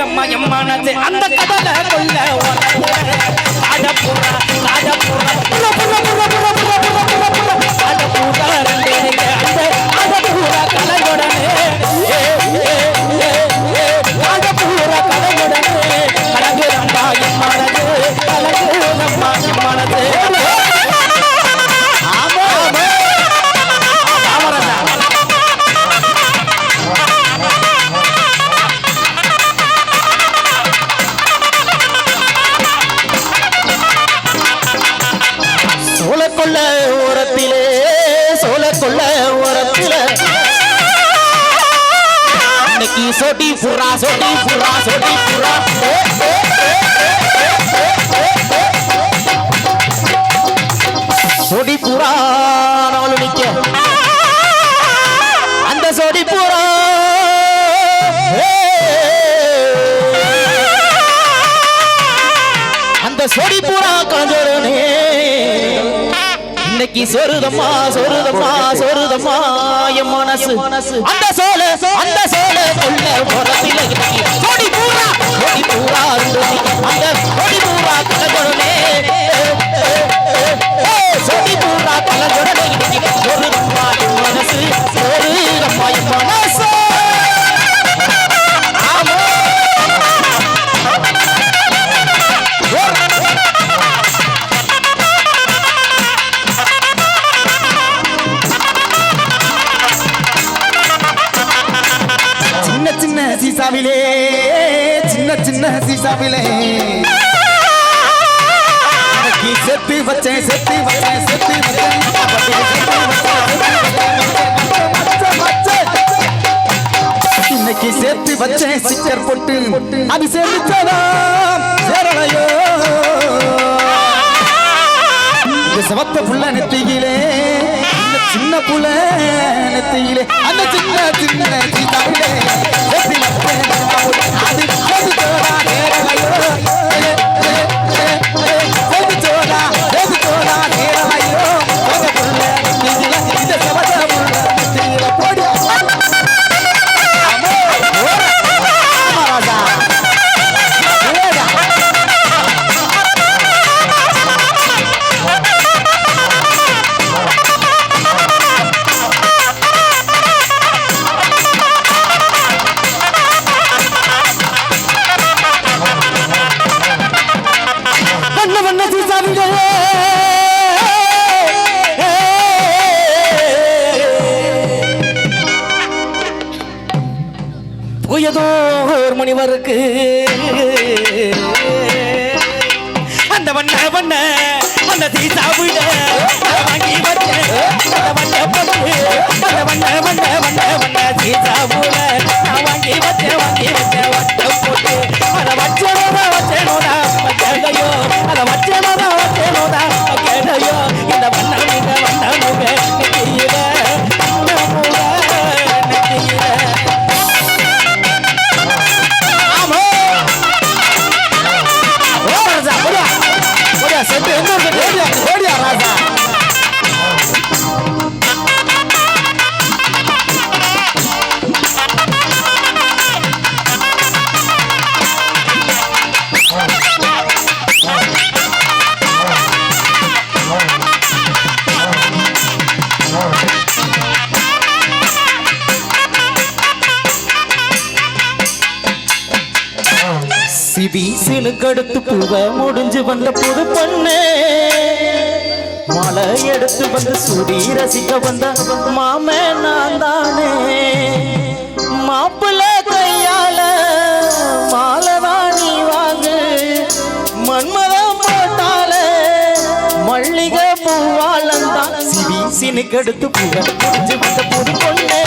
நம்ம என் மனது அந்த கடலை கொள்ள सोडी पुरा सोडी पुरा சொருதம்மா சொருதம்மா சொருதம்மா என் மனசு. மனசு அந்த சோல அந்த சோல உள்ள புறத்தில கொடி பூரா கொடி பூரா அந்த கொடி பூரா கலந்தோடனே கொடி பூரா கலந்தோடனே சொருதம்மா என் மனசு சொருதம்மா என் மனசு. சின்ன சீசாவிலே இன்னைக்கு செத்து வச்சேன் செத்து வச்சேன் செத்து இன்னைக்கு சேர்த்து வச்சேன் சிக்கர் பொட்டு அது சேர்ந்துச்சதா சேரலையோ இந்த புள்ள நெத்தியிலே சின்ன புள்ள நெத்தியிலே அந்த சின்ன சின்ன சீதாவிலே போயதோ ஒரு முனிவருக்கு அந்த வண்ண வண்ண அந்த சீசாவில வாங்கி வந்தேன் அந்த வண்ண பொண்ணு அந்த வண்ண வண்ண வண்ண வண்ண சீசாவுல நான் வாங்கி வச்சேன் வாங்கி வச்சேன் வட்ட போட்டு. அதை வச்சனோதா வச்சனோதா கேடையோ. அதை வச்சனோதா வச்சனோதா கேடையோ. இந்த வண்ண சிவி சினுக்கடுத்து பூவ முடிஞ்சு வந்த புது பொண்ணு. மலை எடுத்து வந்து சுடி ரசிக்க வந்த மாம நான் தானே மாப்பிள்ள கையால மாலை வாங்கு மன்மதம் போட்டால மல்லிகை பூவாலந்தான் சிவி எடுத்து பூவ முடிஞ்சு வந்த புது பொண்ணே.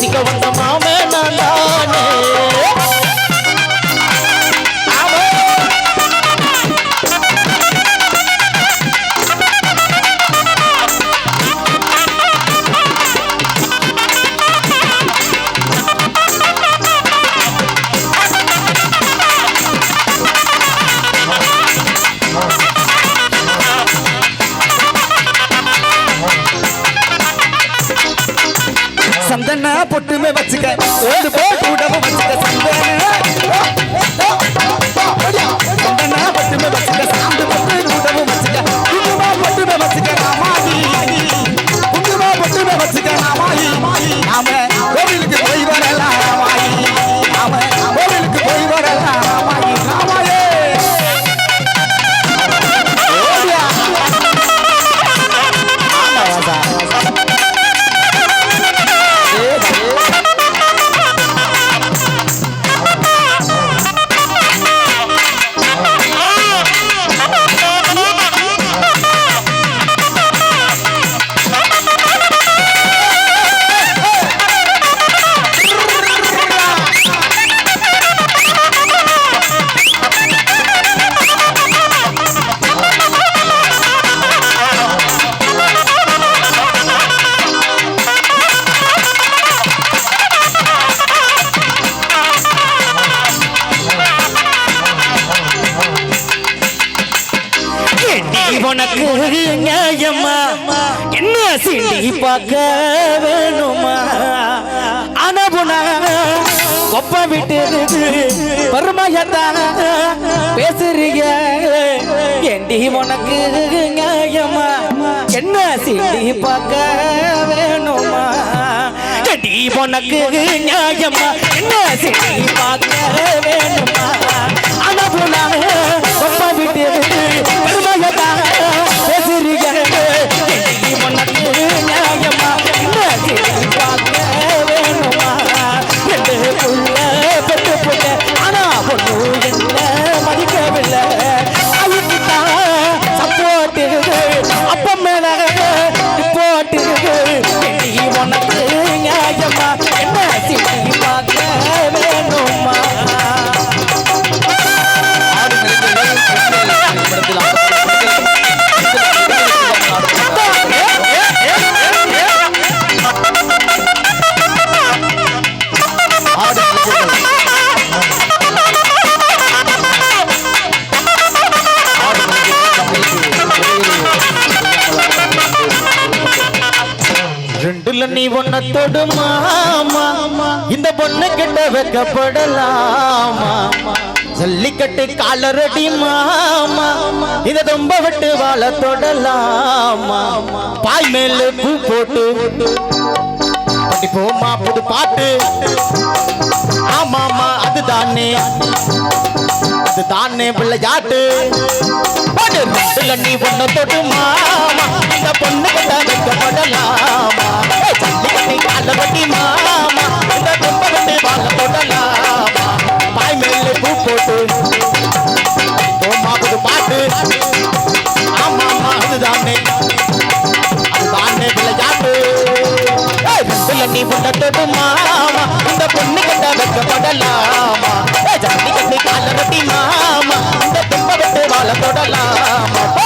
ரசிக்க வந்த மாம கொப்ப விட்டு பேசுறீங்க. என்டி உனக்கு நியாயமா? என்ன சிண்டி பார்க்க வேணுமா? என்டி உனக்கு நியாயமா? என்ன சிண்டி பார்க்க வேணுமா? அனபுனா கொப்ப விட்டு பெருமையத்தான் நீ மாமா இந்த பொண்ணு கிட்ட வைக்கப்படலாமா? ஜல்லிக்கட்டு காலரடி மாமா இத ரொம்ப விட்டு வாழ தொடலாமா? பாய் மேல பூ போட்டு. படிப்போமா புது பாட்டு? ஆமாமா அதுதானே. அதுதானே விளையாட்டு. பாடு ரெண்டுல நீ ஒன்ன தொடு இந்த பொண்ணு கிட்ட வைக்கப்படலாமா? ஏய், ஜல்லிக்கட்டு காலரடி மாமா இந்த ரொம்ப விட்டு வாழ தொடலாமா பாய் மேல பூ போட்டு. போமா பாட்டு. ஆமாமா அதுதானே. அதுதானே விளையாட்டு. ரெண்டுல நீ உன்னத்தோடு மாமா இந்த பொண்ணு கிட்ட வைக்கப்படலாமா? ஏய், ஜல்லிக்கட்டு காலரட்டி மாமா. இந்த தும்ப விட்டு வாழ தொடலாமா?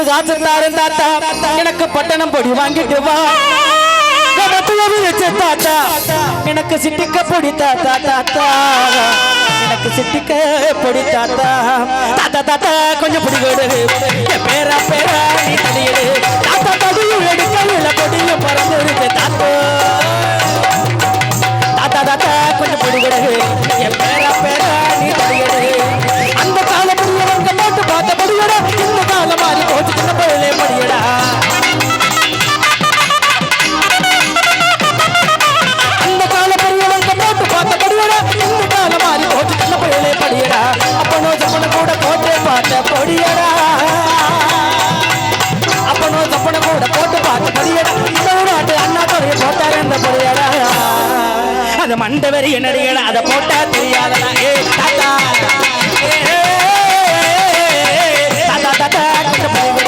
ஐம்பது காசு தாரேன் தாத்தா. எனக்கு பட்டணம் பொடி வாங்கிட்டு வா. வச்ச தாத்தா. எனக்கு சிட்டிக்க பொடி தாத்தா தாத்தா எனக்கு சிட்டிக்க பொடி தாத்தா தாத்தா தாத்தா கொஞ்சம் பொடி கொடு. பேரா பேரா நீ தனியடு தாத்தா தகுதியும் எடுக்கல பொடியும் பறந்து இருக்கு தாத்தா. தாத்தா தாத்தா கொஞ்சம் பொடி பொடிகிறது என் பேரா பேரா பொடியடா அப்பனோ கூட போட்டு பார்த்த பொடியடா இந்த நாட்டு அண்ணா போட்டாரு அந்த பொடியடா அது மண்ட என்னடியடா அதை போட்டா தெரியாதடா ஏ தாத்தா தாத்தா தாத்தா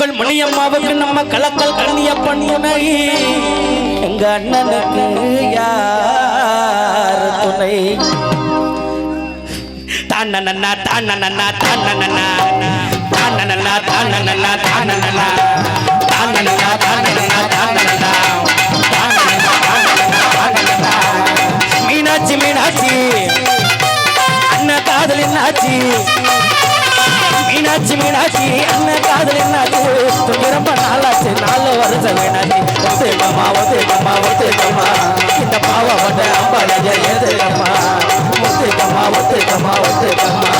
மக்கள் மணியம்மாவுக்கு நம்ம கலக்கல் கண்ணியப்பன் துணை எங்க அண்ணனுக்கு யார் துணை? தானண்ணா தானண்ணா தானண்ணா தானண்ணா தானண்ணா தானண்ணா தானண்ணா தானண்ணா தானண்ணா மீனாட்சி மீனாட்சி. அண்ணா காதலின் என்னாச்சு மீனாட்சி மீனாட்சி என்ன காதல் என்னாச்சு? ரொம்ப நாளாச்சு நாலு வருஷம் வேணாச்சு. ஒத்துக்கம்மா ஒத்துக்கம்மா ஒத்துக்கம்மா இந்த பாவப்பட்ட அம்பாளைய எதுக்கம்மா ஒத்துக்கம்மா ஒத்துக்கம்மா ஒத்துக்கம்மா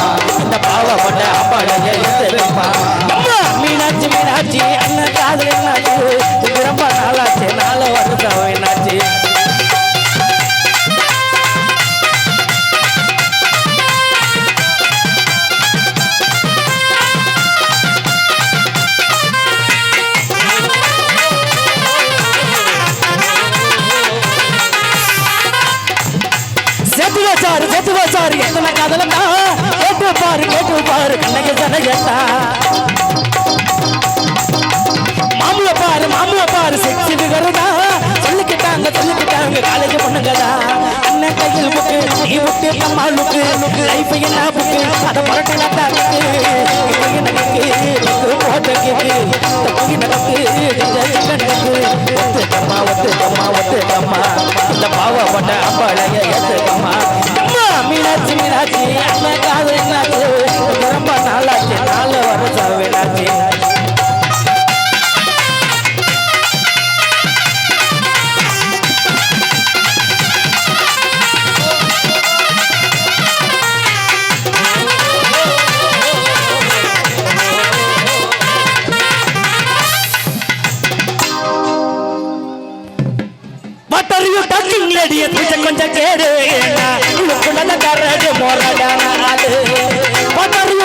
இந்த பாவப்பட்ட அம்பாளைய எதுக்கம்மா அம்மா, மீனாட்சி மீனாட்சி அண்ணன் காதல் என்னாச்சு? ரொம்ப நாளாச்சு நாலு வருஷம் வேணாச்சு. கதலண்டா கேட்டு பாரு கேட்டு பாரு கண்ணகி சனகட்டா மாமுல பாரு மாமுல பாரு செக்ஸி விகருதா. சொல்லிக்கிட்டாங்க சொல்லிக்கிட்டாங்க காலேஜ் பொண்ணுங்கதா. அண்ணன் கையில் புக்கு நீ புக்கு அம்மா லுக்கு லைஃப் என்ன புக்கு அதை புரட்டலாட்டா கிக்கு எனக்கு போட்ட கிக்கு தப்பி இந்த பாவப்பட்ட அம்பாளைய ஏத்துக்கம்மா வீணாச்சு வீணாச்சு அண்ணா காது என்னாச்சு? ரொம்ப நாளாச்சு நாலு வருஷம் வீணாச்சு கொஞ்சம் கேடு என்ன ಮೊರಡನಾದ ಮೊದಲು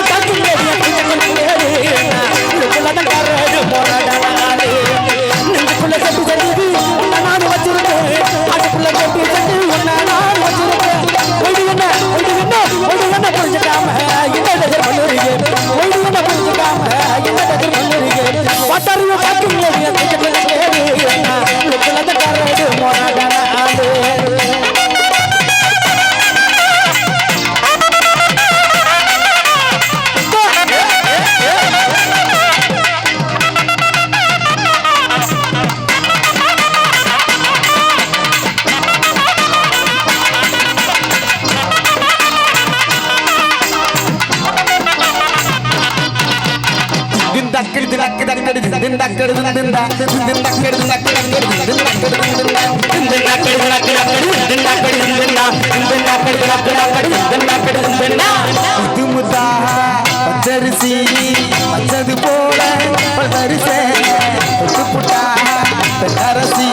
பச்சரிசி பச்சது போல பரிசே புட்டா பெட்டரசி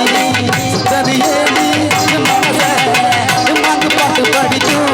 சுத்தது ஏடி மனச பாட்டு படிக்கும்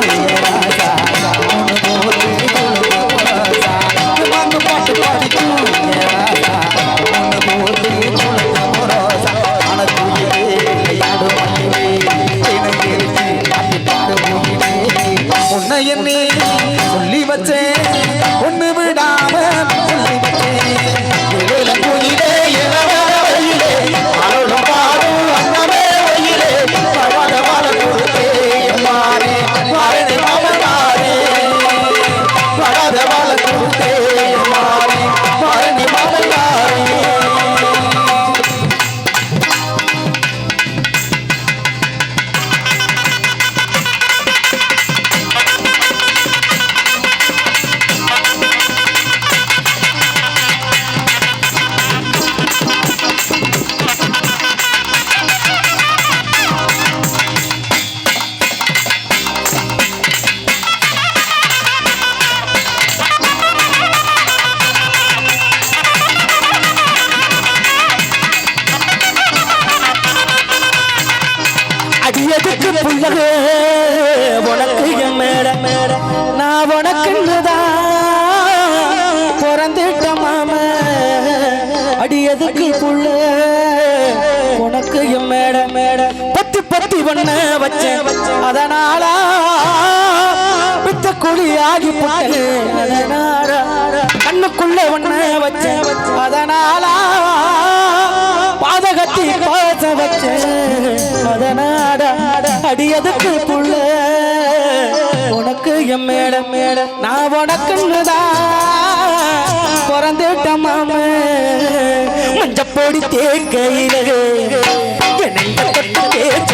அதனால பாதகத்தை பாச வச்ச அதனாட அடியதுக்கு புள்ள உனக்கு எம் மேடம் மேடம் நான் உனக்குன்னுதான் பிறந்துட்ட மாம மஞ்சப்பொடி தேக்கையிலே. என்னை தொட்டு தேய்ச்ச